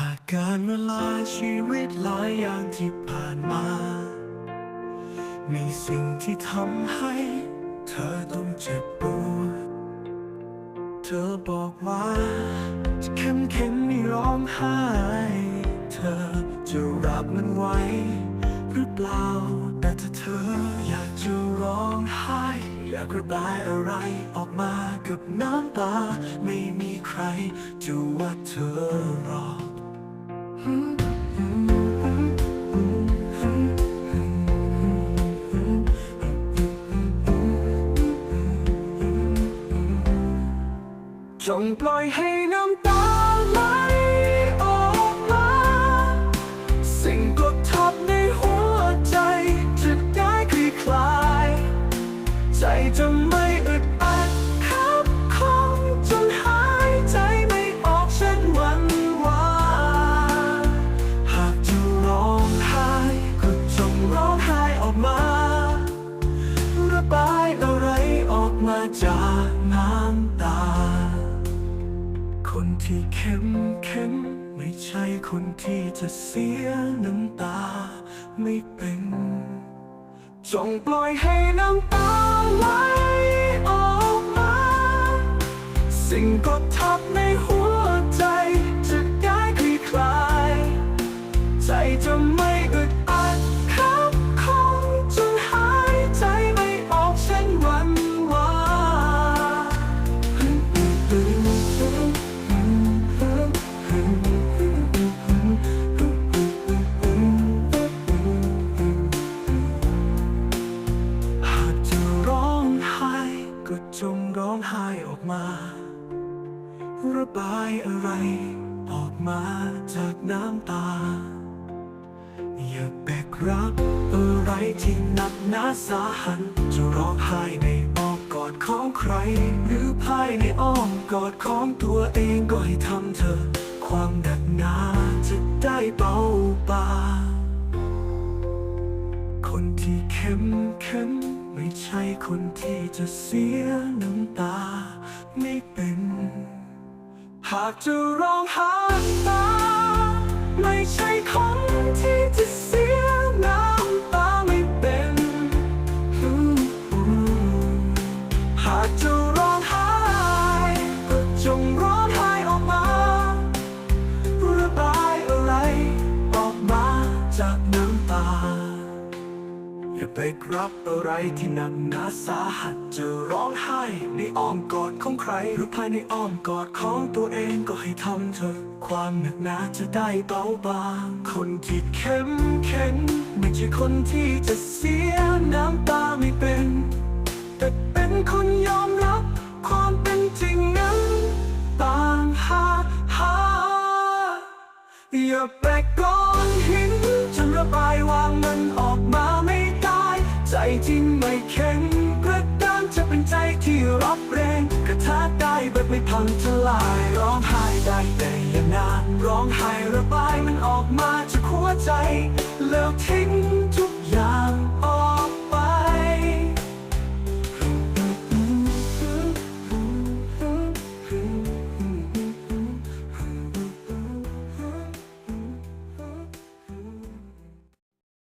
หากการเวลาชีวิตหลายอย่างที่ผ่านมา มีสิ่งที่ทำให้ เธอต้องเจ็บปวด เธอบอกว่าจะเข้มแข็งไม่ร้องไห้ เธอจะรับมันไว้ หรือเปล่า แต่ถ้าเธออยากจะร้องไห้ อยากระบายอะไรออกมากับน้ำตา ไม่มีใครจะว่าเธอรอ กจงปล่ คนที่เข้มแข็งไม่ใช่คนที่จะเสียน้ำตาไม่เป็น จงปล่อยให้น้ำตาไหลออกมา สิ่งกดทับในหัว ร้องไห้ออกมา ระบายอะไร ออกมาจากน้ำตา อย่าแบกรับอะไรที่หนักหนาสาหัสจะร้องไห้ในอ้อมกอดของใคร หรือภายในอ้อมกอดของตัวเองก็ให้ทำเถอความหนักหนาจะได้เบาบางคนที่เข้มแข็ง ไม่ใช่คนที่จะเสียน้ำตาไม่เป็น หากจะร้องหาตา ไปรับอะไรที่หนักหนาสาหัสจะร้องไห้ในอ้อมกอดของใคร หรือภายในอ้อมกอดของตัวเองก็ให้ทำเถอะความหนักหนาจะได้เบาบางคนที่เข้มแข็งไม่ใช่คนที่จะเสียน้ำตาไม่เป็น แต่เป็นคนยอมรับความเป็นจริงนั้นต่างหากหาอย่าแบกก้อนหินจนระบายวางมันออกมา ใจที่ไม่แข็งกระด้างจะเป็นใจที่รับแรงกระทะได้แบบไม่พังทลายร้องไห้ได้แต่อย่านานร้องไห้ระบายมันออกมาจากหัวใจ แล้วทิ้งทุกอย่าง